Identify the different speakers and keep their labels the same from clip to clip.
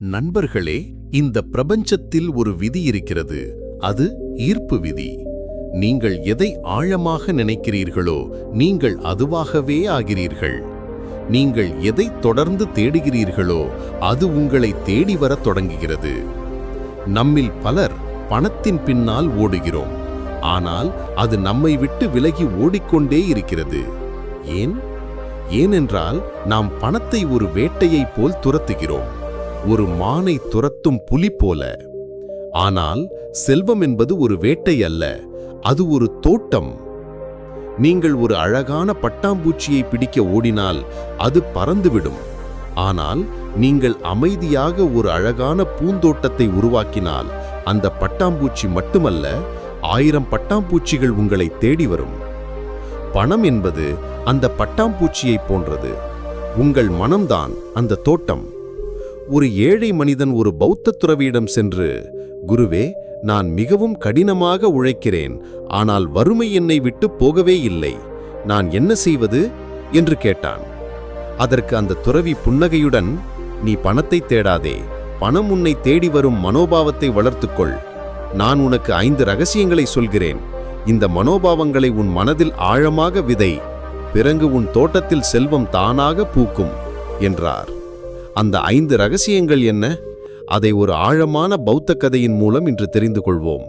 Speaker 1: நண்பர்களே இந்த பிரபஞ்சத்தில் ஒரு விதி இருக்கிறது. அது ஈர்ப்பு விதி. நீங்கள் எதை ஆழமாக நினைக்கிறீர்களோ நீங்கள் அதுவாகவே ஆகிறீர்கள். நீங்கள் எதை தொடர்ந்து தேடுகிறீர்களோ அது உங்களை தேடி வரத் தொடங்குகிறது. நம்மில் பலர் பணத்தின் பின்னால் ஓடுகிறோம். ஆனால் அது நம்மை விட்டு விலகி ஓடிக்கொண்டே இருக்கிறது. ஏன்? ஏனென்றால் நாம் பணத்தை ஒரு வேட்டையைப் போல் துரத்துகிறோம். ஒரு மானை துரத்தும் புலி போல. ஆனால் செல்வம் என்பது ஒரு வேட்டை அல்ல அது ஒரு தோட்டம். நீங்கள் ஒரு அழகான பட்டாம்பூச்சியை பிடிக்க ஓடினால் அது பறந்துவிடும். ஆனால் நீங்கள் அமைதியாக ஒரு அழகான பூந்தோட்டத்தை உருவாக்கினால் அந்த பட்டாம்பூச்சி மட்டுமல்ல ஆயிரம் பட்டாம்பூச்சிகள் உங்களை தேடி வரும். பணம் என்பது அந்த பட்டாம்பூச்சியைப் போன்றது. உங்கள் மனம்தான் அந்த தோட்டம். ஒரு ஏழை மனிதன் ஒரு பௌத்த துறவியிடம் சென்று குருவே நான் மிகவும் கடினமாக உழைக்கிறேன் ஆனால் வறுமை என்னை விட்டு போகவே இல்லை. நான் என்ன செய்வது? என்று கேட்டான். அதற்கு அந்த துறவி புன்னகையுடன் நீ பணத்தை தேடாதே. பணம் உன்னை தேடி வரும் மனோபாவத்தை வளர்த்துக்கொள். நான் உனக்கு ஐந்து ரகசியங்களை சொல்கிறேன். இந்த மனோபாவங்களை உன் மனதில் ஆழமாக விதை. பிறகு உன் தோட்டத்தில் செல்வம் தானாக பூக்கும் என்றார். அந்த ஐந்து ரகசியங்கள் என்ன? அதை ஒரு ஆழமான பௌத்த கதையின் மூலம் இன்று தெரிந்து கொள்வோம்.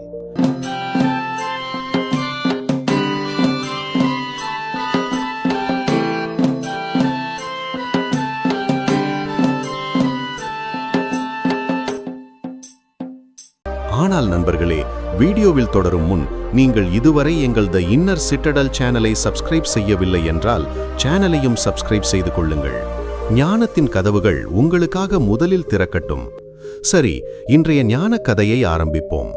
Speaker 1: ஆனால் நண்பர்களே வீடியோவில் தொடரும் முன் நீங்கள் இதுவரை எங்கள் த இன்னர் சிட்டடல் சேனலை சப்ஸ்கிரைப் செய்யவில்லை என்றால் சேனலையும் சப்ஸ்கிரைப் செய்து கொள்ளுங்கள். ஞானத்தின் கதவுகள் உங்களுக்காக முதலில் திறக்கட்டும். சரி இன்றைய ஞான கதையை ஆரம்பிப்போம்.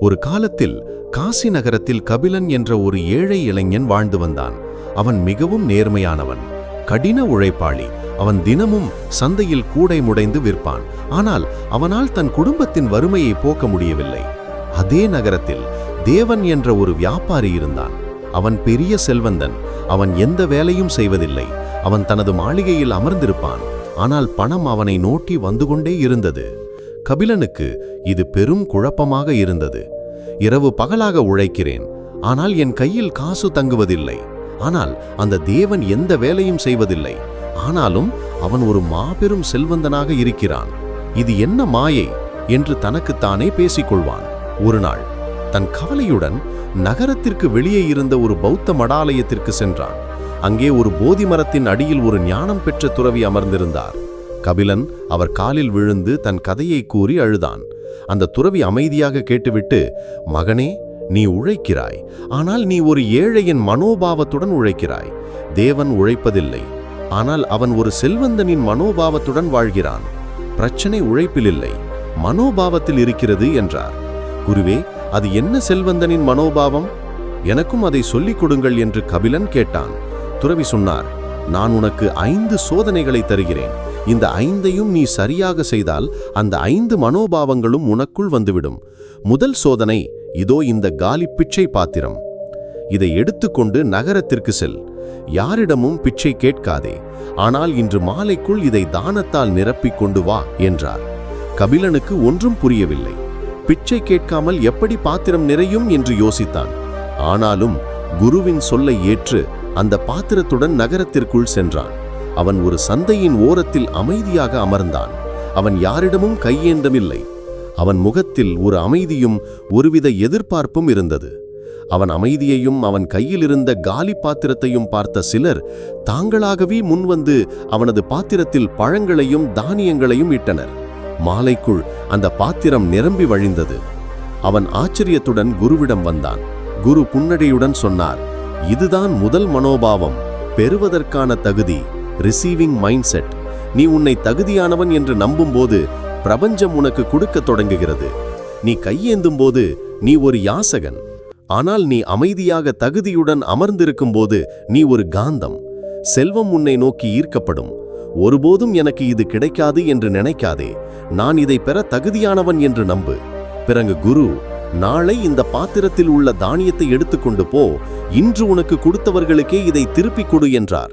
Speaker 1: ஒரு காலத்தில் காசி நகரத்தில் கபிலன் என்ற ஒரு ஏழை இளைஞன் வாழ்ந்து வந்தான். அவன் மிகவும் நேர்மையானவன். கடின உழைப்பாளி. அவன் தினமும் சந்தையில் கூடை முடைந்து விற்பான். ஆனால் அவனால் தன் குடும்பத்தின் வறுமையை போக்க முடியவில்லை. அதே நகரத்தில் தேவன் என்ற ஒரு வியாபாரி இருந்தான். அவன் பெரிய செல்வந்தன். அவன் எந்த வேலையும் செய்வதில்லை. அவன் தனது மாளிகையில் அமர்ந்திருப்பான். ஆனால் பணம் அவனை நோட்டி வந்து கொண்டே இருந்தது. கபிலனுக்கு இது பெரும் குழப்பமாக இருந்தது. இரவு பகலாக உழைக்கிறேன். ஆனால் என் கையில் காசு தங்குவதில்லை. ஆனால் அந்த தேவன் எந்த வேலையும் செய்வதில்லை. ஆனாலும் அவன் ஒரு மாபெரும் செல்வந்தனாக இருக்கிறான். இது என்ன மாயை? என்று தனக்குத்தானே பேசிக்கொள்வான். ஒரு நாள் தன் கவலையுடன் நகரத்திற்கு வெளியே இருந்த ஒரு பௌத்த மடாலயத்திற்கு சென்றான். அங்கே ஒரு போதி மரத்தின் அடியில் ஒரு ஞானம் பெற்ற துறவி அமர்ந்திருந்தார். கபிலன் அவர் காலில் விழுந்து தன் கதையை கூறி அழுதான். அந்த துறவி அமைதியாக கேட்டுவிட்டு மகனே நீ உழைக்கிறாய். ஆனால் நீ ஒரு ஏழையின் மனோபாவத்துடன் உழைக்கிறாய். தேவன் உழைப்பதில்லை. ஆனால் அவன் ஒரு செல்வந்தனின் மனோபாவத்துடன் வாழ்கிறான். பிரச்சனை உழைப்பில் இல்லை. மனோபாவத்தில் இருக்கிறது என்றார். குருவே அது என்ன செல்வந்தனின் மனோபாவம்? எனக்கும் அதை சொல்லிக் கொடுங்கள் என்று கபிலன் கேட்டான். துறவி சொன்னார் நான் உனக்கு ஐந்து சோதனைகளை தருகிறேன். இந்த ஐந்தையும் நீ சரியாக செய்தால் அந்த ஐந்து மனோபாவங்களும் உனக்குள் வந்துவிடும். முதல் சோதனை இதோ இந்த காலி பிச்சை பாத்திரம். இதை எடுத்துக்கொண்டு நகரத்திற்கு செல். யாரிடமும் பிச்சை கேட்காதே. ஆனால் இன்று மாலைக்குள் இதை தானத்தால் நிரப்பிக் கொண்டு வா என்றார். கபிலனுக்கு ஒன்றும் புரியவில்லை. பிச்சை கேட்காமல் எப்படி பாத்திரம் நிறையும் என்று யோசித்தான். ஆனாலும் குருவின் சொல்லை ஏற்று அந்த பாத்திரத்துடன் நகரத்திற்குள் சென்றான். அவன் ஒரு சந்தையின் ஓரத்தில் அமைதியாக அமர்ந்தான். அவன் யாரிடமும் கையேண்டமில்லை அவன் முகத்தில் ஒரு அமைதியும் ஒருவித எதிர்பார்ப்பும் இருந்தது. அவன் அமைதியையும் அவன் கையில் இருந்த காலி பாத்திரத்தையும் பார்த்த சிலர் தாங்களாகவே முன்வந்து அவனது பாத்திரத்தில் பழங்களையும் தானியங்களையும் இட்டனர். மாலைக்குள் அந்த பாத்திரம் நிரம்பி வழிந்தது. அவன் ஆச்சரியத்துடன் குருவிடம் வந்தான். குரு புன்னடையுடன் சொன்னார் இதுதான் முதல் மனோபாவம். பெறுவதற்கான தகுதி ரிசீவிங் மைண்ட் செட் நீ உன்னை தகுதியானவன் என்று நம்பும்போது பிரபஞ்சம் உனக்கு கொடுக்க தொடங்குகிறது. நீ கையேந்தும் போது நீ ஒரு யாசகன். ஆனால் நீ அமைதியாக தகுதியுடன் அமர்ந்திருக்கும் போது நீ ஒரு காந்தம். செல்வம் உன்னை நோக்கி ஈர்க்கப்படும். ஒருபோதும் எனக்கு இது கிடைக்காது என்று நினைக்காதே. நான் இதை பெற தகுதியானவன் என்று நம்பு. பிறகு குரு நாளை இந்த பாத்திரத்தில் உள்ள தானியத்தை எடுத்துக்கொண்டு போ. இன்று உனக்கு கொடுத்தவர்களுக்கே இதை திருப்பிக் கொடு என்றார்.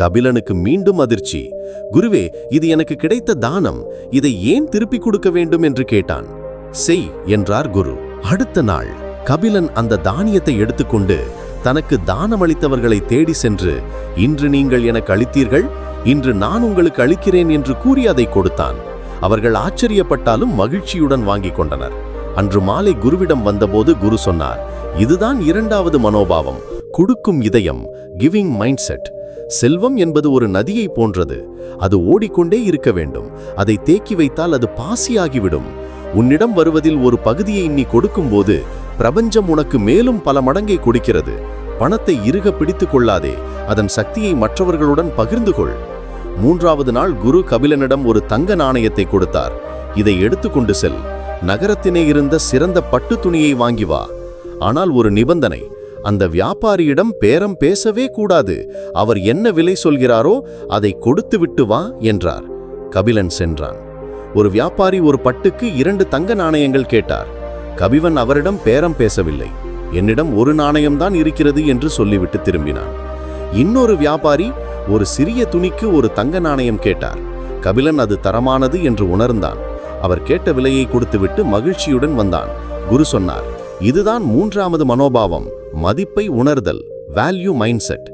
Speaker 1: கபிலனுக்கு மீண்டும் அதிர்ச்சி. குருவே இது எனக்கு கிடைத்த தானம். இதை ஏன் திருப்பிக் கொடுக்க வேண்டும் என்று கேட்டான். செய் என்றார் குரு. அடுத்த நாள் கபிலன் அந்த தானியத்தை எடுத்துக்கொண்டு தனக்கு தானமளித்தவர்களை தேடி சென்று இன்று நீங்கள் எனக்கு அளித்தீர்கள் இன்று நான் உங்களுக்கு அளிக்கிறேன் என்று கூறி அதை கொடுத்தான். அவர்கள் ஆச்சரியப்பட்டாலும் மகிழ்ச்சியுடன் வாங்கிக் கொண்டனர். அன்று மாலை குருவிடம் வந்தபோது குரு சொன்னார் இதுதான் இரண்டாவது மனோபாவம். கொடுக்கும் இதயம் கிவிங் மைண்ட் செட் செல்வம் என்பது ஒரு நதியை போன்றது. அது ஓடிக்கொண்டே இருக்க வேண்டும். அதை தேக்கி வைத்தால் அது பாசியாகிவிடும். உன்னிடம் வருவதில் ஒரு பகுதியை நீ கொடுக்கும்போது பிரபஞ்சம் உனக்கு மேலும் பல மடங்கை கொடுக்கிறது. பணத்தை இறுக பிடித்து கொள்ளாதே. அதன் சக்தியை மற்றவர்களுடன் பகிர்ந்து கொள். மூன்றாவது நாள் குரு கபிலனிடம் ஒரு தங்க நாணயத்தை கொடுத்தார். இதை எடுத்துக்கொண்டு செல். நகரத்தினே இருந்த சிறந்த பட்டு துணியை வாங்கி வா. ஆனால் ஒரு நிபந்தனை அந்த வியாபாரியிடம் பேரம் பேசவே கூடாது. அவர் என்ன விலை சொல்கிறாரோ அதை கொடுத்து விட்டு வா என்றார். கபிலன் சென்றான். ஒரு வியாபாரி ஒரு பட்டுக்கு இரண்டு தங்க நாணயங்கள் கேட்டார். கபிவன் அவரிடம் பேரம் பேசவில்லை. என்னிடம் ஒரு நாணயம்தான் இருக்கிறது என்று சொல்லிவிட்டு திரும்பினான். இன்னொரு வியாபாரி ஒரு சிறிய துணிக்கு ஒரு தங்க நாணயம் கேட்டார். கபிலன் அது தரமானது என்று உணர்ந்தான். அவர் கேட்ட விலையை கொடுத்துவிட்டு மகிழ்ச்சியுடன் வந்தான். குரு சொன்னார் இதுதான் மூன்றாவது மனோபாவம் மதிப்பை உணர்தல் வேல்யூ மைண்ட் செட்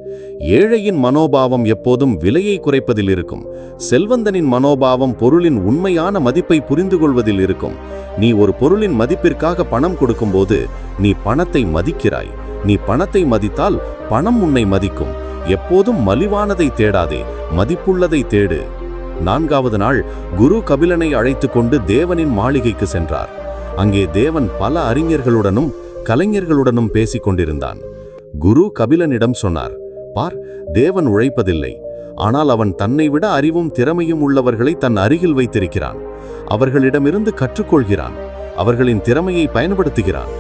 Speaker 1: ஏழையின் மனோபாவம் எப்போதும் விலையை குறைப்பதில் இருக்கும். செல்வந்தனின் மனோபாவம் பொருளின் உண்மையான மதிப்பை புரிந்து கொள்வதில் இருக்கும். நீ ஒரு பொருளின் மதிப்பிற்காக பணம் கொடுக்கும்போது நீ பணத்தை மதிக்கிறாய். நீ பணத்தை மதித்தால் பணம் உன்னை மதிக்கும். எப்போதும் மலிவானதை தேடாதே மதிப்புள்ளதை தேடு. நான்காவது நாள் குரு கபிலனை அழைத்துக் கொண்டு தேவனின் மாளிகைக்கு சென்றார். அங்கே தேவன் பல அறிஞர்களுடனும் கலைஞர்களுடனும் பேசிக் கொண்டிருந்தான். குரு கபிலனிடம் சொன்னார் பார் தேவன் உழைப்பதில்லை. ஆனால் அவன் தன்னை விட அறிவும் திறமையும் உள்ளவர்களை தன் அருகில் வைத்திருக்கிறான். அவர்களிடமிருந்து கற்றுக்கொள்கிறான். அவர்களின் திறமையை பயன்படுத்துகிறான்.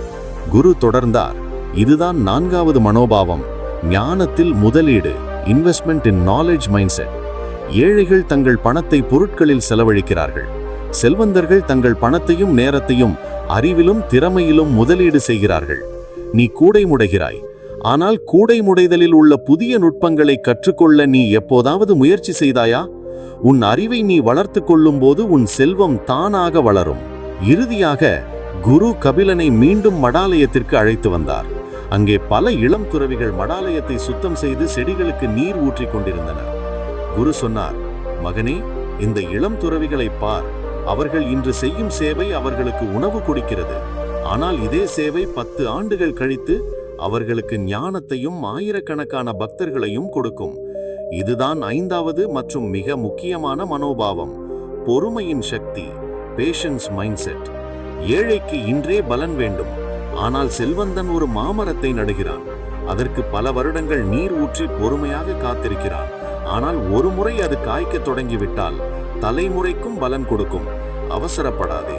Speaker 1: குரு தொடர்ந்தார் இதுதான் நான்காவது மனோபாவம். ஞானத்தில் முதலீடு investment in knowledge mind set ஏழைகள் தங்கள் பணத்தை பொருட்களில் செலவழிக்கிறார்கள். செல்வந்தர்கள் தங்கள் பணத்தையும் நேரத்தையும் அறிவிலும் திறமையிலும் முதலீடு செய்கிறார்கள். நீ கூடை முடைகிறாய். ஆனால் கூடை முடைதலில் உள்ள புதிய நுட்பங்களை கற்றுக்கொள்ள நீ எப்போதாவது முயற்சி செய்தாயா? உன் அறிவை நீ வளர்த்து கொள்ளும்போது உன் செல்வம் தானாக வளரும். இறுதியாக குரு கபிலனை மீண்டும் மடாலயத்திற்கு அழைத்து வந்தார். அங்கே பல இளம் துறவிகள் மடாலயத்தை சுத்தம் செய்து செடிகளுக்கு நீர் ஊற்றிக் கொண்டிருந்தனர். குரு சொன்னார் மகனே இந்த இளம் துறவிகளை பார். அவர்கள் இன்று செய்யும் சேவை அவர்களுக்கு உணவு கொடுக்கிறது. ஆனால் இதே சேவை பத்து ஆண்டுகள் கழித்து அவர்களுக்கு ஞானத்தையும் ஆயிரக்கணக்கான பக்தர்களையும் கொடுக்கும். இதுதான் ஐந்தாவது மற்றும் மிக முக்கியமான மனோபாவம். பொறுமையின் சக்தி பேஷன்ஸ் மைண்ட்செட் ஏழைக்கு இன்றே பலன் வேண்டும். ஆனால் செல்வந்தன் ஒரு மாமரத்தை நடுகிறான். அதற்கு பல வருடங்கள் நீர் ஊற்றி பொறுமையாக காத்திருக்கிறான். ஆனால் ஒரு முறை அது காய்க்க தொடங்கிவிட்டால் தலைமுறைக்கும் பலன் கொடுக்கும். அவசரப்படாதே.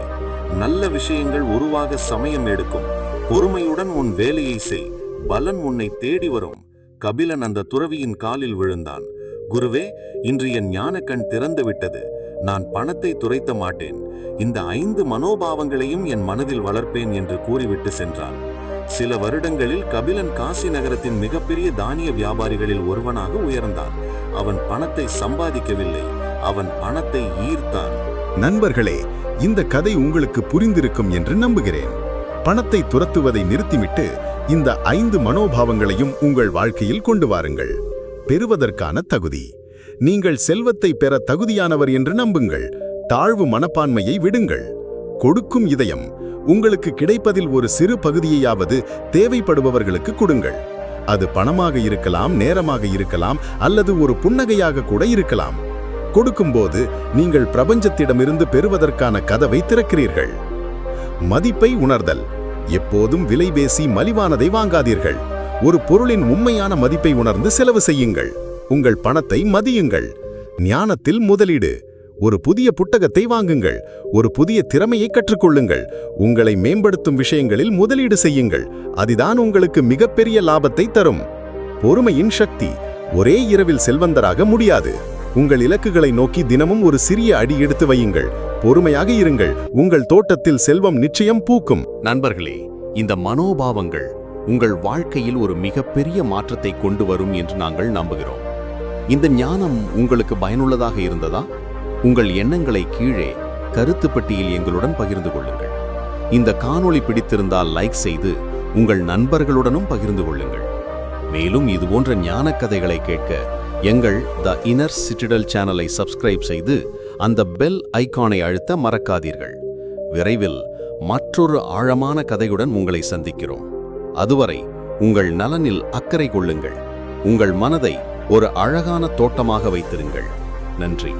Speaker 1: நல்ல விஷயங்கள் உருவாக சமயம் எடுக்கும். பொறுமையுடன் உன் வேலையை செய். பலன் உன்னை தேடி வரும். கபிலன் அந்த துறவியின் காலில் விழுந்தான். குருவே இன்று என் ஞானக்கண் திறந்து விட்டது. நான் பணத்தை துரைத்த மாட்டேன். இந்த ஐந்து மனோபாவங்களையும் என் மனதில் வளர்ப்பேன் என்று கூறிவிட்டு சென்றான். சில வருடங்களில் கபிலன் காசி நகரத்தின் மிகப்பெரிய தானிய வியாபாரிகளில் ஒருவனாக உயர்ந்தான். அவன் பணத்தை சம்பாதிக்கவில்லை. அவன் பணத்தை ஈர்த்தான்.
Speaker 2: நண்பர்களே இந்த கதை உங்களுக்கு புரிந்திருக்கும் என்று நம்புகிறேன். பணத்தை துரத்துவதை நிறுத்திவிட்டு இந்த ஐந்து மனோபாவங்களையும் உங்கள் வாழ்க்கையில் கொண்டு வாருங்கள். பெறுவதற்கான தகுதி. நீங்கள் செல்வத்தை பெற தகுதியானவர் என்று நம்புங்கள். தாழ்வு மனப்பான்மையை விடுங்கள். கொடுக்கும் இதயம் உங்களுக்கு கிடைப்பதில் ஒரு சிறு பகுதியையாவது தேவைப்படுபவர்களுக்கு கொடுங்கள். அது பணமாக இருக்கலாம் நேரமாக இருக்கலாம் அல்லது ஒரு புன்னகையாக கூட இருக்கலாம். கொடுக்கும்போது நீங்கள் பிரபஞ்சத்திடமிருந்து பெறுவதற்கான கதவை திறக்கிறீர்கள். மதிப்பை உணர்தல். எப்போதும் விலை பேசி மலிவானதை வாங்காதீர்கள். ஒரு பொருளின் உண்மையான மதிப்பை உணர்ந்து செலவு செய்யுங்கள். உங்கள் பணத்தை மதியுங்கள். ஞானத்தில் முதலீடு. ஒரு புதிய புத்தகத்தை வாங்குங்கள். ஒரு புதிய திறமையை கற்றுக்கொள்ளுங்கள். உங்களை மேம்படுத்தும் விஷயங்களில் முதலீடு செய்யுங்கள். அதுதான் உங்களுக்கு மிகப்பெரிய லாபத்தை தரும். பொறுமையின் சக்தி ஒரே இரவில் செல்வந்தராக முடியாது. உங்கள் இலக்குகளை நோக்கி தினமும் ஒரு சிறிய அடி எடுத்து வையுங்கள். பொறுமையாக இருங்கள். உங்கள் தோட்டத்தில் செல்வம் நிச்சயம் பூக்கும்.
Speaker 1: நண்பர்களே இந்த மனோபாவங்கள் உங்கள் வாழ்க்கையில் ஒரு மிகப்பெரிய மாற்றத்தை கொண்டு வரும் என்று நாங்கள் நம்புகிறோம். இந்த ஞானம் உங்களுக்கு பயனுள்ளதாக இருந்ததா? உங்கள் எண்ணங்களை கீழே கருத்து பெட்டியில் எங்களுடன் பகிர்ந்து கொள்ளுங்கள். இந்த காணொளி பிடித்திருந்தால் லைக் செய்து உங்கள் நண்பர்களுடனும் பகிர்ந்து கொள்ளுங்கள். மேலும் இதுபோன்ற ஞான கதைகளை கேட்க எங்கள் த இனர் சிட்டிடல் சேனலை சப்ஸ்கிரைப் செய்து அந்த பெல் ஐகானை அழுத்த மறக்காதீர்கள். விரைவில் மற்றொரு ஆழமான கதையுடன் உங்களை சந்திக்கிறோம். அதுவரை உங்கள் நலனில் அக்கறை கொள்ளுங்கள். உங்கள் மனதை ஒரு அழகான தோட்டமாக வைத்திருங்கள். நன்றி.